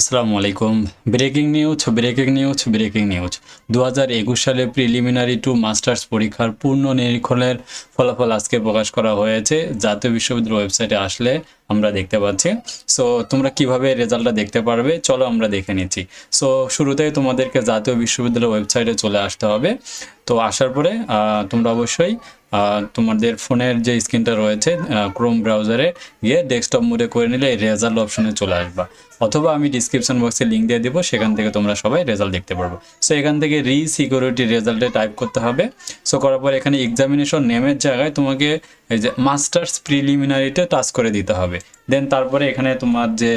আসসালামু আলাইকুম। Breaking news breaking news breaking news দু হাজার একুশ সালে প্রিলিমিনারি টু মাস্টার্স পরীক্ষার পূর্ণ নিরীক্ষণের ফলাফল আজকে প্রকাশ করা হয়েছে। জাতীয় বিশ্ববিদ্যালয় ওয়েবসাইটে আসলে আমরা দেখতে পাচ্ছি। সো তোমরা কীভাবে রেজাল্টটা দেখতে পারবে? চলো আমরা দেখে নিচ্ছি। সো শুরুতেই তোমাদেরকে জাতীয় বিশ্ববিদ্যালয় ওয়েবসাইটে চলে আসতে হবে। তো আসার পরে তোমরা অবশ্যই তোমাদের ফোনের যে স্ক্রিনটা রয়েছে ক্রোম ব্রাউজারে গিয়ে ডেস্কটপ মোডে করে নিলে রেজাল্ট অপশনে চলে আসবা। অথবা আমি ডিসক্রিপশন বক্সে লিঙ্ক দিয়ে দেবো, সেখান থেকে তোমরা সবাই রেজাল্ট দেখতে পারব। সো এখান থেকে রি সিকিউরিটি রেজাল্টে টাইপ করতে হবে। সো করার পর এখানে এক্সামিনেশন নেমের জায়গায় তোমাকে এই যে মাস্টার্স প্রিলিমিনারিতে টাচ করে দিতে হবে। দেন তারপরে এখানে তোমার যে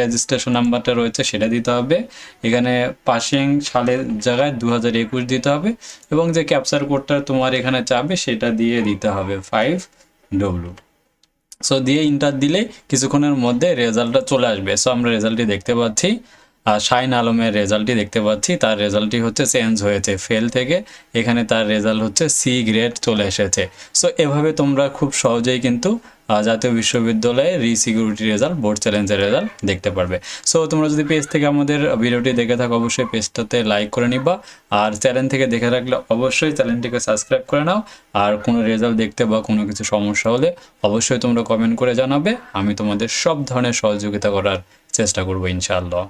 রেজিস্ট্রেশন নাম্বারটা রয়েছে সেটা দিতে হবে। এখানে পাসিং সালের জায়গায় দু হাজার একুশ দিতে হবে এবং যে ক্যাপচার কোডটা তোমার এখানে চাবে সেটা দিয়ে দিতে হবে ফাইভ ডব্লু সো দিয়ে ইন্টার দিলে কিছুক্ষণের মধ্যে রেজাল্টটা চলে আসবে। সো আমরা রেজাল্টটি দেখতে পাচ্ছি। শাইন আলমের রেজাল্টটি দেখতে পাচ্ছি। তার রেজাল্টটি হচ্ছে চেঞ্জ হয়েছে, ফেল থেকে। এখানে তার রেজাল্ট হচ্ছে সি গ্রেড চলে এসেছে। সো এভাবে তোমরা খুব সহজেই কিন্তু জাতীয় বিশ্ববিদ্যালয়ে রি সিকিউরিটি রেজাল্ট, বোর্ড চ্যালেঞ্জের রেজাল্ট দেখতে পারবে। সো তোমরা যদি পেজ থেকে আমাদের ভিডিওটি দেখে থাকো, অবশ্যই পেজটাতে লাইক করে নিবা। আর চ্যানেল থেকে দেখে রাখলে অবশ্যই চ্যানেলটিকে সাবস্ক্রাইব করে নাও। আর কোনো রেজাল্ট দেখতে বা কোনো কিছু সমস্যা হলে অবশ্যই তোমরা কমেন্ট করে জানাবে। আমি তোমাদের সব ধরনের সহযোগিতা করার চেষ্টা করব, ইনশাআল্লাহ।